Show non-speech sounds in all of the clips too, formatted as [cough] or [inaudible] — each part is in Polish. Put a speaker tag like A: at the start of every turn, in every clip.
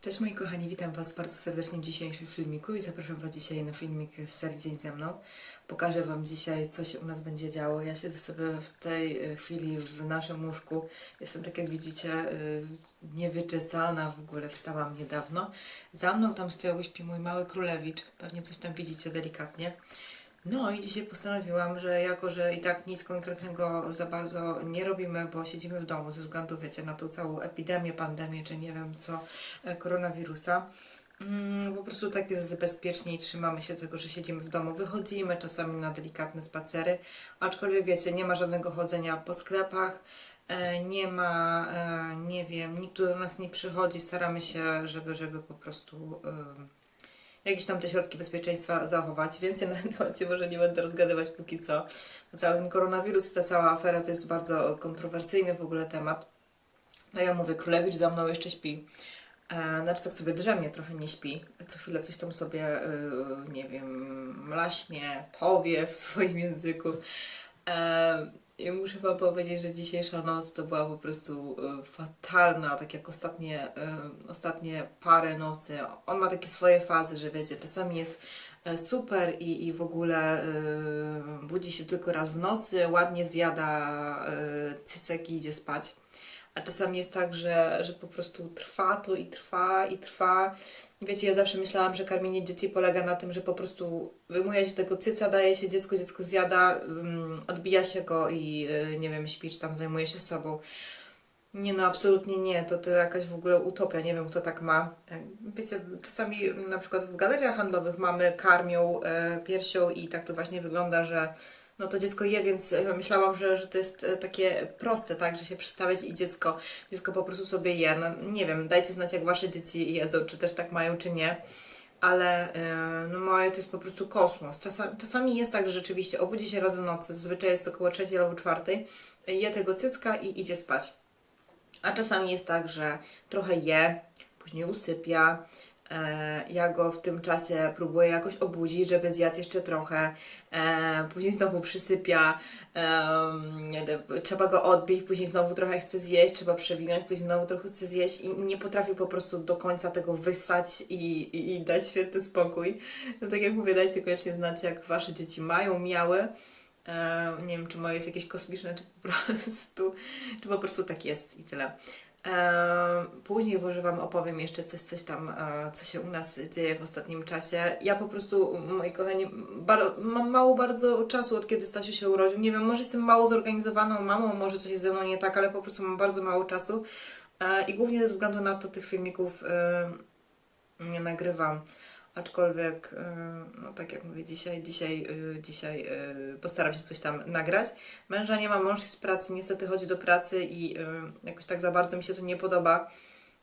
A: Cześć moi kochani, witam Was bardzo serdecznie w dzisiejszym filmiku i zapraszam Was dzisiaj na filmik z serii Dzień ze mną. Pokażę Wam dzisiaj, co się u nas będzie działo. Ja siedzę sobie w tej e, chwili w naszym łóżku. Jestem, tak jak widzicie, e, niewyczesana w ogóle, wstałam niedawno. Za mną tam z tyłu śpi mój mały królewicz, pewnie coś tam widzicie delikatnie. No i dzisiaj postanowiłam, że jako, że i tak nic konkretnego za bardzo nie robimy, bo siedzimy w domu ze względu, wiecie, na tą całą epidemię, pandemię, czy nie wiem co, e, koronawirusa, mm, po prostu tak jest bezpieczniej, trzymamy się tego, że siedzimy w domu, wychodzimy czasami na delikatne spacery, aczkolwiek wiecie, nie ma żadnego chodzenia po sklepach, e, nie ma, e, nie wiem, nikt tu do nas nie przychodzi, staramy się, żeby, żeby po prostu... jakieś tam te środki bezpieczeństwa zachować. Więcej na ten temat się może nie będę rozgadywać póki co. Cały ten koronawirus i ta cała afera to jest bardzo kontrowersyjny w ogóle temat. No ja mówię, Królewicz za mną jeszcze śpi. E, znaczy tak sobie drzemie, trochę nie śpi. Co chwilę coś tam sobie, yy, nie wiem, mlaśnie, powie w swoim języku. I muszę Wam powiedzieć, że dzisiejsza noc to była po prostu e, fatalna, tak jak ostatnie, e, ostatnie parę nocy. On ma takie swoje fazy, że wiecie, czasami jest e, super i, i w ogóle budzi się tylko raz w nocy, ładnie zjada cycek i idzie spać. A czasami jest tak, że, że po prostu trwa to i trwa i trwa. Wiecie, ja zawsze myślałam, że karmienie dzieci polega na tym, że po prostu wyjmuje się tego cyca, daje się dziecku, dziecko zjada, odbija się go i y, nie wiem, śpi czy tam zajmuje się sobą. Nie no, absolutnie nie. To, to jakaś w ogóle utopia. Nie wiem, kto tak ma. Wiecie, czasami na przykład w galeriach handlowych mamy karmią e, piersią i tak to właśnie wygląda, że no to dziecko je, więc e, myślałam, że, że to jest e, takie proste, tak, że się przestawiać i dziecko, dziecko po prostu sobie je. No, nie wiem, dajcie znać, jak wasze dzieci jedzą, czy też tak mają, czy nie. Ale e, no moje to jest po prostu kosmos. Czasami, czasami jest tak, że rzeczywiście obudzi się raz w nocy, zazwyczaj jest około trzeciej albo czwartej, je tego cycka i idzie spać. A czasami jest tak, że trochę je, później usypia. E, ja go w tym czasie próbuję jakoś obudzić, żeby zjadł jeszcze trochę. E, później znowu przysypia. trzeba go odbić, później znowu trochę chce zjeść, trzeba przewinąć, później znowu trochę chce zjeść i nie potrafię po prostu do końca tego wyssać i, i, i dać święty spokój. No tak jak mówię, dajcie koniecznie znać, jak wasze dzieci mają, miały. E, nie wiem, czy moje jest jakieś kosmiczne, czy po [laughs] prostu, czy po prostu tak jest i tyle. E, później może Wam opowiem jeszcze coś, coś tam, e, co się u nas dzieje w ostatnim czasie. Ja po prostu, moi kochani, mam mało bardzo czasu od kiedy Stasiu się urodził. Nie wiem, może jestem mało zorganizowaną mamą, może coś jest ze mną nie tak, ale po prostu mam bardzo mało czasu. E, I głównie ze względu na to tych filmików nie nagrywam. Aczkolwiek, e, no tak jak mówię, dzisiaj, dzisiaj, e, dzisiaj e, postaram się coś tam nagrać. Męża nie ma, mąż w pracy, niestety chodzi do pracy i jakoś tak za bardzo mi się to nie podoba.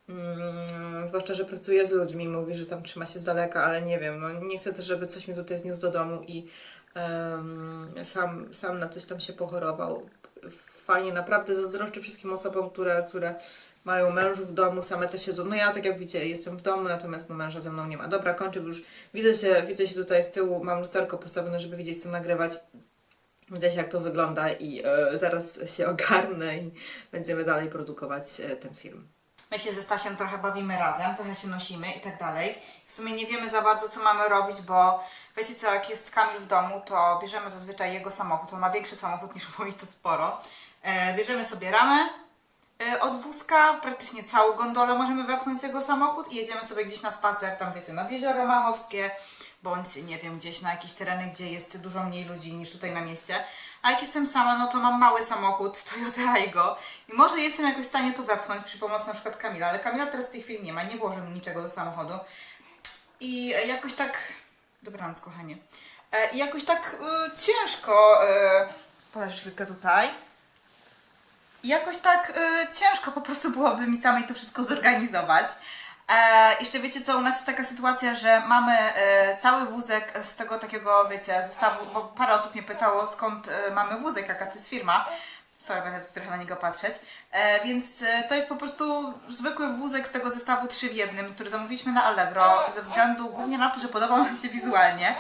A: Mm, zwłaszcza, że pracuje z ludźmi, mówi, że tam trzyma się z daleka, ale nie wiem, no nie chcę też, żeby coś mi tutaj zniósł do domu i sam, sam na coś tam się pochorował. Fajnie, naprawdę zazdroszczę wszystkim osobom, które, które mają mężów w domu, same też siedzą. No ja, tak jak widzicie, jestem w domu, natomiast no męża ze mną nie ma. Dobra, kończę, już widzę się, widzę się tutaj z tyłu, mam lusterko postawione, żeby widzieć, co nagrywać. Widzę się, jak to wygląda i e, zaraz się ogarnę i będziemy dalej produkować e, ten film.
B: My się ze Stasiem trochę bawimy razem, trochę się nosimy i tak dalej. W sumie nie wiemy za bardzo, co mamy robić, bo wiecie co, jak jest Kamil w domu, to bierzemy zazwyczaj jego samochód. On ma większy samochód niż mój, to sporo. E, bierzemy sobie ramę od wózka, praktycznie całą gondolę możemy wepchnąć jego samochód i jedziemy sobie gdzieś na spacer, tam wiecie, nad Jezioro Machowskie, bądź nie wiem, gdzieś na jakieś tereny, gdzie jest dużo mniej ludzi niż tutaj na mieście. A jak jestem sama, no to mam mały samochód, Toyota Aygo i może jestem jakoś w stanie to wepchnąć przy pomocy na przykład Kamila, ale Kamila teraz w tej chwili nie ma, nie włoży mi niczego do samochodu. I e, jakoś tak, dobranoc kochanie, E, i jakoś tak e, ciężko, e, poleżysz chwilkę tutaj, jakoś tak e, ciężko po prostu byłoby mi samej to wszystko zorganizować. E, jeszcze wiecie co, u nas jest taka sytuacja, że mamy e, cały wózek z tego takiego, wiecie, zestawu, bo parę osób mnie pytało skąd e, mamy wózek, jaka to jest firma. Sorry, będę tu trochę na niego patrzeć. E, więc e, to jest po prostu zwykły wózek z tego zestawu 3 w jednym, który zamówiliśmy na Allegro ze względu głównie na to, że podobał nam się wizualnie.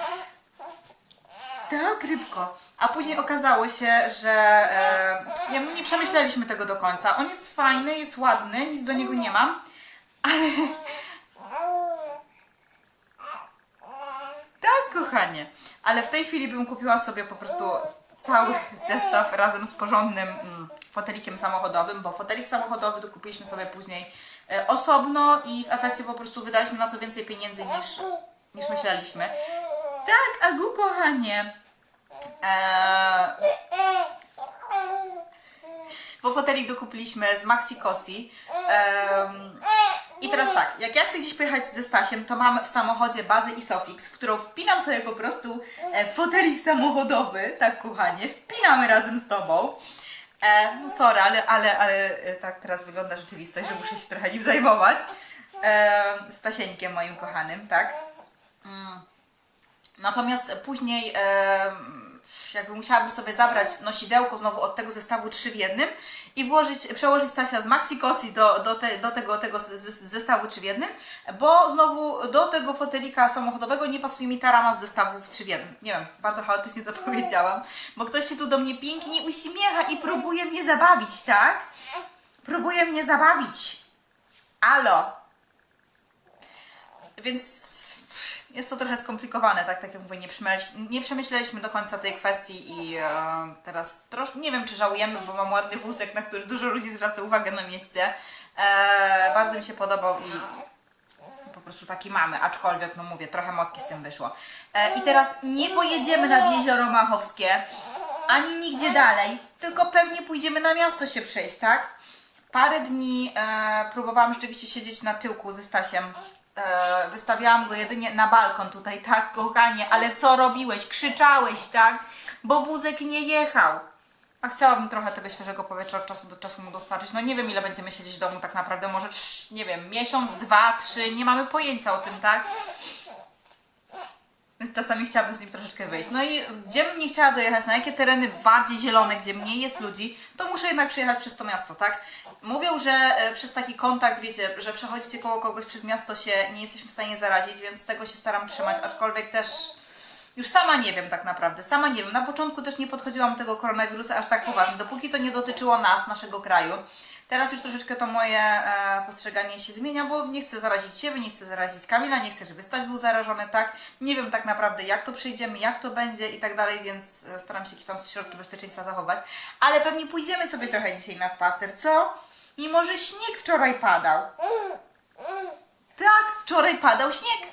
B: Tak, rybko. A później okazało się, że e, ja- nie przemyśleliśmy tego do końca. On jest fajny, jest ładny, nic do niego nie mam, ale tak, kochanie. Ale w tej chwili bym kupiła sobie po prostu cały zestaw razem z porządnym mm, fotelikiem samochodowym, bo fotelik samochodowy to kupiliśmy sobie później e, osobno i w efekcie po prostu wydaliśmy na co więcej pieniędzy niż, niż myśleliśmy. Tak, Agu, kochanie. Eee, bo fotelik dokupiliśmy z Maxi Cosi. Em, I teraz tak, jak ja chcę gdzieś pojechać ze Stasiem, to mam w samochodzie bazę Isofix, w którą wpinam sobie po prostu e, fotelik samochodowy, tak kochanie, wpinamy razem z tobą. E, no sorry, ale, ale, ale e, tak teraz wygląda rzeczywistość, że muszę się trochę nim zajmować. E, Stasieńkiem moim kochanym, tak? Mm. Natomiast później e, jakby musiałabym sobie zabrać nosidełko znowu od tego zestawu 3 w jednym i włożyć, przełożyć Stasia z Maxi Cosi do, do, te, do tego, tego zestawu 3 w jednym, bo znowu do tego fotelika samochodowego nie pasuje mi ta rama z zestawów 3 w jednym. Nie wiem, bardzo chaotycznie to [laughs] powiedziałam, bo ktoś się tu do mnie pięknie uśmiecha i próbuje mnie zabawić, tak? Próbuje mnie zabawić. Alo. Więc jest to trochę skomplikowane, tak, tak jak mówię, nie, przemyśl, nie przemyśleliśmy do końca tej kwestii i e, teraz troszkę, nie wiem czy żałujemy, bo mam ładny wózek, na który dużo ludzi zwraca uwagę na mieście. E, bardzo mi się podobał i po prostu taki mamy, aczkolwiek, no mówię, trochę motki z tym wyszło. E, I teraz nie pojedziemy nad Jezioro Machowskie, ani nigdzie dalej, tylko pewnie pójdziemy na miasto się przejść, tak? Parę dni e, próbowałam rzeczywiście siedzieć na tyłku ze Stasiem. E, wystawiałam go jedynie na balkon tutaj, tak, kochanie, ale co robiłeś? Krzyczałeś, tak? Bo wózek nie jechał. A chciałabym trochę tego świeżego powietrza od czasu do czasu mu dostarczyć. No nie wiem, ile będziemy siedzieć w domu tak naprawdę. Może, trz- nie wiem, miesiąc, dwa, trzy. Nie mamy pojęcia o tym, tak? Więc czasami chciałabym z nim troszeczkę wyjść. No i gdzie bym nie chciała dojechać, na jakie tereny bardziej zielone, gdzie mniej jest ludzi, to muszę jednak przyjechać przez to miasto, tak? Mówią, że e, przez taki kontakt, wiecie, że przechodzicie koło kogoś przez miasto się nie jesteśmy w stanie zarazić, więc tego się staram trzymać, aczkolwiek też już sama nie wiem tak naprawdę, sama nie wiem. Na początku też nie podchodziłam do tego koronawirusa aż tak poważnie, dopóki to nie dotyczyło nas, naszego kraju. Teraz już troszeczkę to moje e, postrzeganie się zmienia, bo nie chcę zarazić siebie, nie chcę zarazić Kamila, nie chcę, żeby Staś był zarażony, tak? Nie wiem tak naprawdę jak to przejdziemy, jak to będzie i tak dalej, więc e, staram się jakieś tam środki bezpieczeństwa zachować. Ale pewnie pójdziemy sobie trochę dzisiaj na spacer, co? Mimo, że śnieg wczoraj padał. Tak, wczoraj padał śnieg.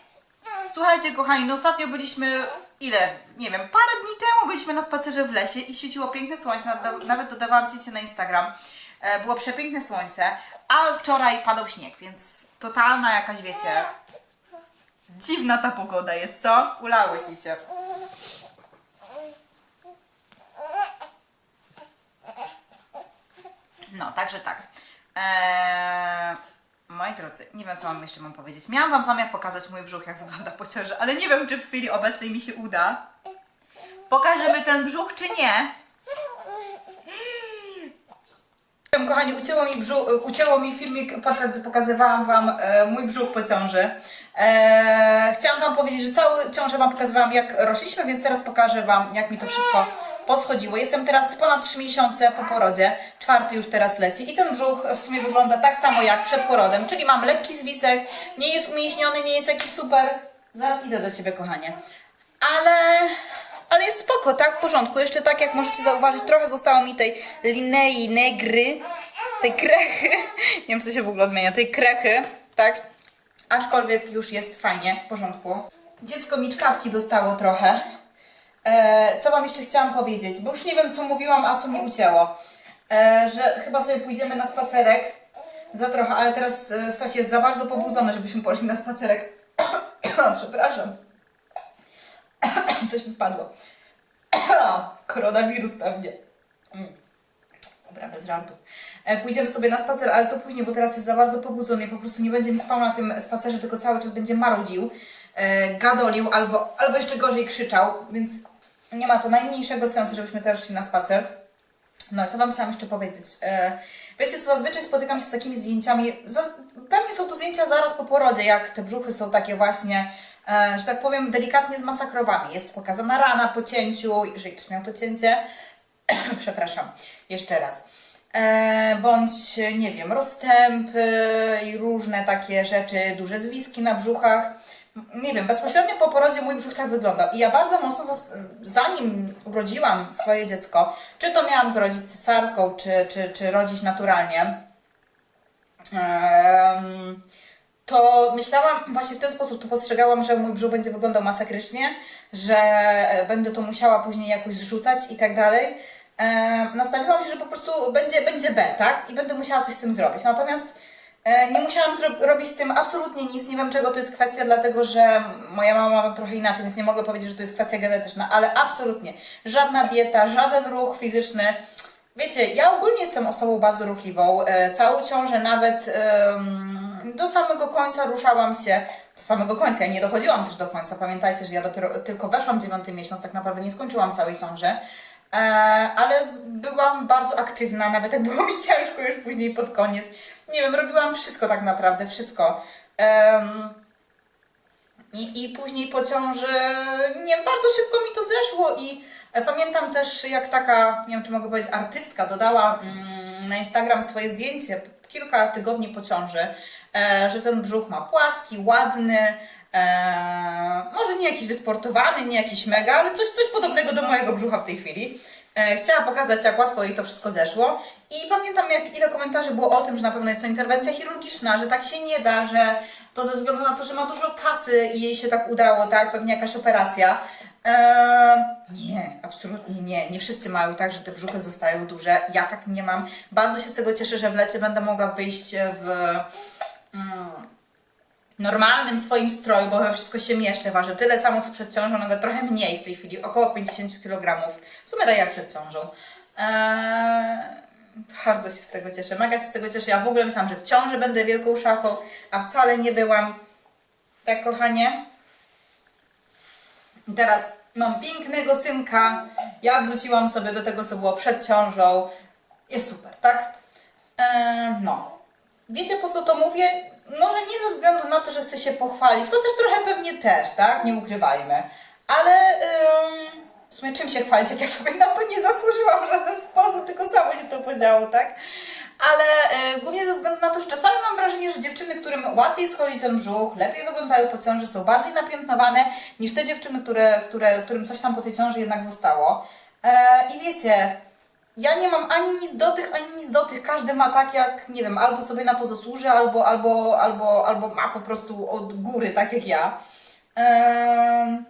B: Słuchajcie, kochani, no ostatnio byliśmy, ile? Nie wiem, parę dni temu byliśmy na spacerze w lesie i świeciło piękne słońce, nawet dodawałam zdjęcie na Instagram. E, Było przepiękne słońce, a wczoraj padał śnieg, więc totalna jakaś, wiecie, dziwna ta pogoda jest, co? Ulałyście się. No, także tak. Eee, moi drodzy, nie wiem co mam jeszcze wam powiedzieć. Miałam wam zamiar pokazać mój brzuch, jak wygląda po ciąży, ale nie wiem, czy w chwili obecnej mi się uda. Pokażemy ten brzuch, czy nie? Kochani, ucięło mi, brzuch, ucięło mi filmik, podczas gdy pokazywałam Wam e, mój brzuch po ciąży. E, chciałam Wam powiedzieć, że cały ciążę Wam pokazywałam, jak rośliśmy, więc teraz pokażę Wam, jak mi to wszystko poschodziło. Jestem teraz ponad 3 miesiące po porodzie, czwarty już teraz leci i ten brzuch w sumie wygląda tak samo jak przed porodem, czyli mam lekki zwisek, nie jest umięśniony, nie jest jakiś super. Zaraz idę do Ciebie, kochanie. Ale ale jest spoko, tak? W porządku. Jeszcze tak jak możecie zauważyć, trochę zostało mi tej linei negry, tej krechy. Nie wiem, co się w ogóle odmienia, tej krechy, tak? Aczkolwiek już jest fajnie, w porządku. Dziecko mi czkawki dostało trochę. E, co Wam jeszcze chciałam powiedzieć? Bo już nie wiem, co mówiłam, a co mi ucięło. E, że chyba sobie pójdziemy na spacerek za trochę, ale teraz e, Staś jest za bardzo pobudzony, żebyśmy poszli na spacerek. [coughs] Przepraszam. [coughs] Coś mi wpadło. [coughs] Koronawirus pewnie. Mm. Dobra, bez żartów. E, Pójdziemy sobie na spacer, ale to później, bo teraz jest za bardzo pobudzony i po prostu nie będzie mi spał na tym spacerze, tylko cały czas będzie marudził, e, gadolił albo, albo jeszcze gorzej krzyczał, więc nie ma to najmniejszego sensu, żebyśmy teraz szli na spacer. No i co Wam chciałam jeszcze powiedzieć? E, wiecie co, zazwyczaj spotykam się z takimi zdjęciami, pewnie są to zdjęcia zaraz po porodzie, jak te brzuchy są takie właśnie, że tak powiem, delikatnie zmasakrowane. Jest pokazana rana po cięciu, jeżeli ktoś miał to cięcie, [coughs] przepraszam, jeszcze raz. E, bądź, nie wiem, rozstępy i różne takie rzeczy, duże zwiski na brzuchach. nie wiem, bezpośrednio po porodzie mój brzuch tak wyglądał. I ja bardzo mocno, zanim urodziłam swoje dziecko, czy to miałam go rodzić cesarką, czy, czy, czy rodzić naturalnie, to myślałam właśnie w ten sposób, to postrzegałam, że mój brzuch będzie wyglądał masakrycznie, że e, będę to musiała później jakoś zrzucać i tak dalej. E, nastawiłam się, że po prostu będzie, będzie B, tak? I będę musiała coś z tym zrobić. Natomiast e, nie musiałam robić z tym absolutnie nic. Nie wiem, czego to jest kwestia, dlatego że moja mama ma trochę inaczej, więc nie mogę powiedzieć, że to jest kwestia genetyczna, ale absolutnie żadna dieta, żaden ruch fizyczny. Wiecie, ja ogólnie jestem osobą bardzo ruchliwą. E, całą ciążę nawet em, do samego końca ruszałam się. Do samego końca, ja nie dochodziłam też do końca. Pamiętajcie, że ja dopiero tylko weszłam dziewiąty miesiąc, tak naprawdę nie skończyłam całej ciąży. E, ale byłam bardzo aktywna, nawet jak było [laughs] mi ciężko już później pod koniec. Nie wiem, robiłam wszystko tak naprawdę, wszystko. I, I później po ciąży, nie bardzo szybko mi to zeszło i e, pamiętam też jak taka, nie wiem czy mogę powiedzieć, artystka dodała mm, na Instagram swoje zdjęcie kilka tygodni po ciąży, e, że ten brzuch ma płaski, ładny, e, może nie jakiś wysportowany, nie jakiś mega, ale coś, coś podobnego do mojego brzucha w tej chwili. E, chciała pokazać, jak łatwo jej to wszystko zeszło. I pamiętam, jak ile komentarzy było o tym, że na pewno jest to interwencja chirurgiczna, że tak się nie da, że to ze względu na to, że ma dużo kasy i jej się tak udało, tak? Pewnie jakaś operacja. Eee, nie, absolutnie nie. Nie wszyscy mają tak, że te brzuchy zostają duże. Ja tak nie mam. Bardzo się z tego cieszę, że w lecie będę mogła wyjść w mm, normalnym swoim stroju, bo wszystko się mieszczę. Waży tyle samo co przed ciążą, nawet trochę mniej w tej chwili, około 50 kg. W sumie tak przed ciążą. Eee, bardzo się z tego cieszę, mega się z tego cieszę. Ja w ogóle myślałam, że w ciąży będę wielką szafą, a wcale nie byłam. Tak, kochanie? I teraz mam pięknego synka. Ja wróciłam sobie do tego, co było przed ciążą. Jest super, tak? Eee, no. Wiecie po co to mówię? Może nie ze względu na to, że chcę się pochwalić, chociaż trochę pewnie też, tak? Nie ukrywajmy. Ale ym, w sumie czym się chwalić, jak ja sobie na to nie zasłużyłam w żaden sposób, tylko samo się to podziało, tak? Ale y, głównie ze względu na to, że czasami mam wrażenie, że dziewczyny, którym łatwiej schodzi ten brzuch, lepiej wyglądają po ciąży, są bardziej napiętnowane niż te dziewczyny, które, które, którym coś tam po tej ciąży jednak zostało. E, I wiecie, ja nie mam ani nic do tych, ani nic do tych. Każdy ma tak jak, nie wiem, albo sobie na to zasłuży, albo, albo, albo, albo ma po prostu od góry, tak jak ja. Em,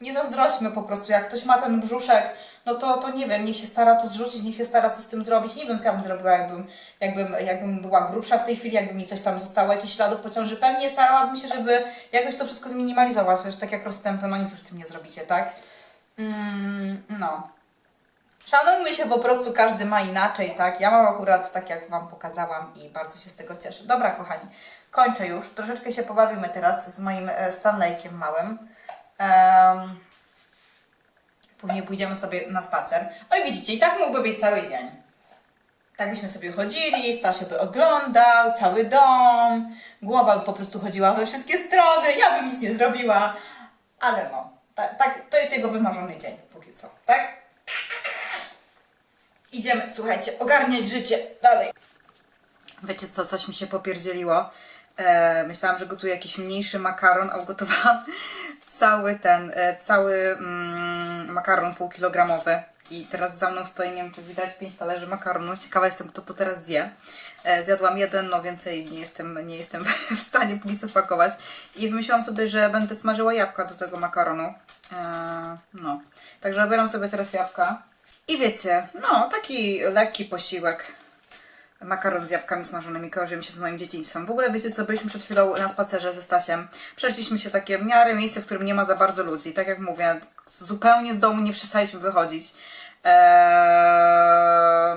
B: nie zazdrośćmy po prostu, jak ktoś ma ten brzuszek, no to, to nie wiem, niech się stara to zrzucić, niech się stara co z tym zrobić. Nie wiem, co ja bym zrobiła, jakbym, jakbym, jakbym była grubsza w tej chwili, jakby mi coś tam zostało, jakichś śladów po ciąży. Pewnie starałabym się, żeby jakoś to wszystko zminimalizować, chociaż tak jak rozstępy, no nic już z tym nie zrobicie, tak? Mm, no. Szanujmy się po prostu, każdy ma inaczej, tak? Ja mam akurat tak, jak Wam pokazałam i bardzo się z tego cieszę. Dobra, kochani, kończę już. Troszeczkę się pobawimy teraz z moim e, Stanleykiem małym. Em, później pójdziemy sobie na spacer. Oj, widzicie, i tak mógłby być cały dzień. Tak byśmy sobie chodzili, Stasio by oglądał, cały dom, głowa by po prostu chodziła we wszystkie strony, ja bym nic nie zrobiła, ale no, tak, tak, to jest jego wymarzony dzień, póki co, tak? Idziemy, słuchajcie, ogarniać życie dalej. Wiecie co, coś mi się popierdzieliło. E, myślałam, że gotuję jakiś mniejszy makaron, a ugotowałam [laughs] cały ten, e, cały mm, makaron półkilogramowy. I teraz za mną stoi, nie wiem czy widać, pięć talerzy makaronu. Ciekawa jestem, kto to teraz zje. E, zjadłam jeden, no więcej nie jestem, nie jestem [laughs] w stanie nic opakować. I wymyśliłam sobie, że będę smażyła jabłka do tego makaronu. E, no, także obieram sobie teraz jabłka. I wiecie, no taki lekki posiłek. Makaron z jabłkami smażonymi kojarzy mi się z moim dzieciństwem. W ogóle wiecie co, byliśmy przed chwilą na spacerze ze Stasiem. Przeszliśmy się takie w miarę miejsce, w którym nie ma za bardzo ludzi. Tak jak mówię, zupełnie z domu nie przestaliśmy wychodzić. Eee,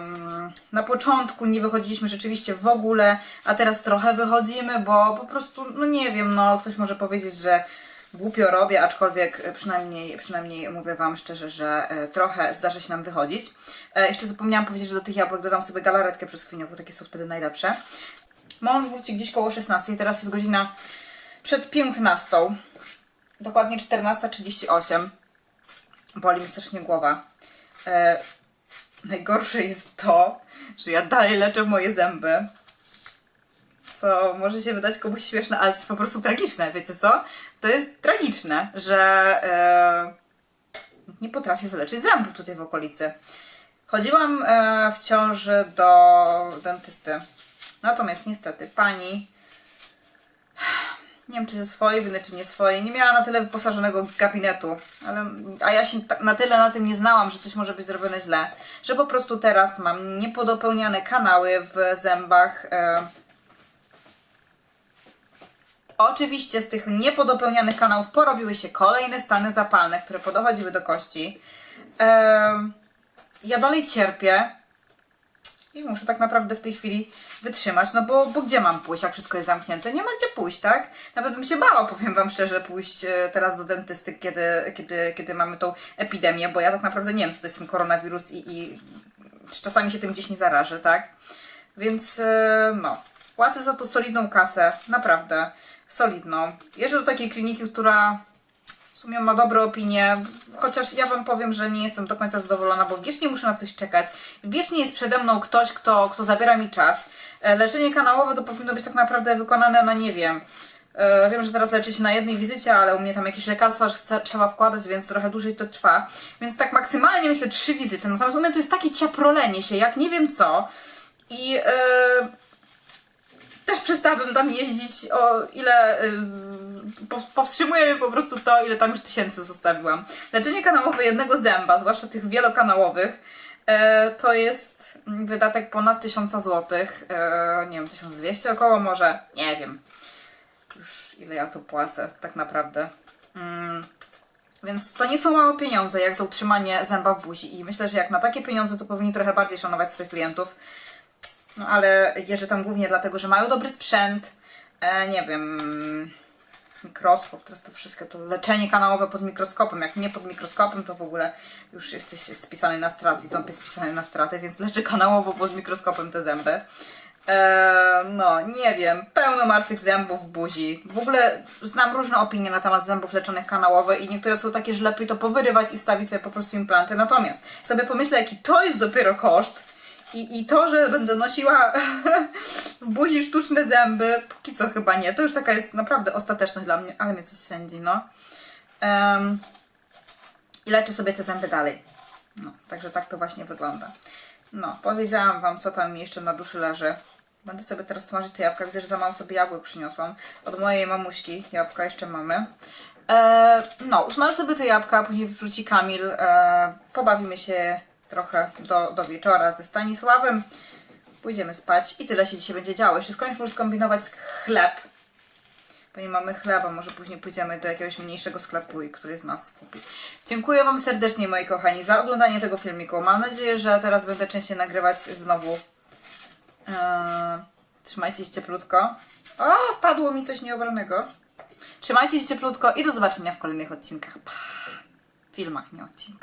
B: na początku nie wychodziliśmy rzeczywiście w ogóle, a teraz trochę wychodzimy, bo po prostu, no nie wiem, no ktoś może powiedzieć, że głupio robię, aczkolwiek przynajmniej, przynajmniej mówię Wam szczerze, że e, trochę zdarza się nam wychodzić. E, jeszcze zapomniałam powiedzieć, że do tych jabłek dodam sobie galaretkę brzoskwiniową, takie są wtedy najlepsze. Mąż wróci gdzieś koło 16, teraz jest godzina przed 15, dokładnie 14.38. Boli mi strasznie głowa. E, najgorsze jest to, że ja dalej leczę moje zęby. Co może się wydać komuś śmieszne, ale jest po prostu tragiczne, wiecie co? To jest tragiczne, że e, nie potrafię wyleczyć zębów tutaj w okolicy. Chodziłam e, w ciąży do dentysty. Natomiast niestety pani, nie wiem czy ze swojej winy, czy nie swojej, nie miała na tyle wyposażonego gabinetu. Ale, a ja się ta- na tyle na tym nie znałam, że coś może być zrobione źle, że po prostu teraz mam niepodopełniane kanały w zębach. E, Oczywiście z tych niepodopełnianych kanałów porobiły się kolejne stany zapalne, które podochodziły do kości. Ja dalej cierpię i muszę tak naprawdę w tej chwili wytrzymać, no bo, bo gdzie mam pójść, jak wszystko jest zamknięte? Nie ma gdzie pójść, tak? Nawet bym się bała, powiem Wam szczerze, pójść e, teraz do dentysty, kiedy, kiedy, kiedy mamy tą epidemię, bo ja tak naprawdę nie wiem, co to jest ten koronawirus i, i czy czasami się tym gdzieś nie zarażę, tak? Więc e, no, płacę za to solidną kasę, naprawdę solidną. Jeżdżę do takiej kliniki, która w sumie ma dobre opinie, chociaż ja Wam powiem, że nie jestem do końca zadowolona, bo wiecznie muszę na coś czekać. Wiecznie jest przede mną ktoś, kto, kto zabiera mi czas. E, Leczenie kanałowe to powinno być tak naprawdę wykonane, no nie wiem. E, Wiem, że teraz leczy się na jednej wizycie, ale u mnie tam jakieś lekarstwa trzeba wkładać, więc trochę dłużej to trwa. Więc tak maksymalnie myślę trzy wizyty. Natomiast u mnie to jest takie ciaprolenie się, jak nie wiem co. I e, też przestałabym tam jeździć o ile y, po, powstrzymuje mnie po prostu to, ile tam już tysięcy zostawiłam. Leczenie kanałowe jednego zęba, zwłaszcza tych wielokanałowych, e, to jest mm, wydatek ponad 1000 zł. E, nie wiem, 1200 około może, nie wiem. Już ile ja tu płacę tak naprawdę. Mm. Więc to nie są małe pieniądze, jak za utrzymanie zęba w buzi. I myślę, że jak na takie pieniądze, to powinni trochę bardziej szanować swoich klientów. No ale jeżdżę tam głównie dlatego, że mają dobry sprzęt, e, nie wiem, mikroskop, teraz to wszystko, to leczenie kanałowe pod mikroskopem. Jak nie pod mikroskopem, to w ogóle już jesteś spisany na straty, ząb jest spisany na straty, więc leczę kanałowo pod mikroskopem te zęby. E, no, nie wiem, pełno martwych zębów w buzi. W ogóle znam różne opinie na temat zębów leczonych kanałowo i niektóre są takie, że lepiej to powyrywać i stawić sobie po prostu implanty. Natomiast sobie pomyślę, jaki to jest dopiero koszt, i, I to, że będę nosiła [laughs] w buzi sztuczne zęby, póki co chyba nie. To już taka jest naprawdę ostateczność dla mnie, ale mnie coś swędzi, no. Em, I leczę sobie te zęby dalej. No, także tak to właśnie wygląda. No, powiedziałam Wam, co tam mi jeszcze na duszy leży. Będę sobie teraz smażyć te jabłka. Widzę, że za mało sobie jabłek przyniosłam. Od mojej mamuśki jabłka jeszcze mamy. E, no, usmażę sobie te jabłka, później wrzuci Kamil. E, pobawimy się trochę do, do wieczora ze Stanisławem. Pójdziemy spać i tyle się dzisiaj będzie działo. Jeszcze skończmy skombinować chleb. Bo nie mamy chleba, może później pójdziemy do jakiegoś mniejszego sklepu i który z nas kupi. Dziękuję Wam serdecznie, moi kochani, za oglądanie tego filmiku. Mam nadzieję, że teraz będę częściej nagrywać znowu. Eee, trzymajcie się cieplutko. O, wpadło mi coś nieobranego. Trzymajcie się cieplutko i do zobaczenia w kolejnych odcinkach. Pa! Filmach, nie odcinkach.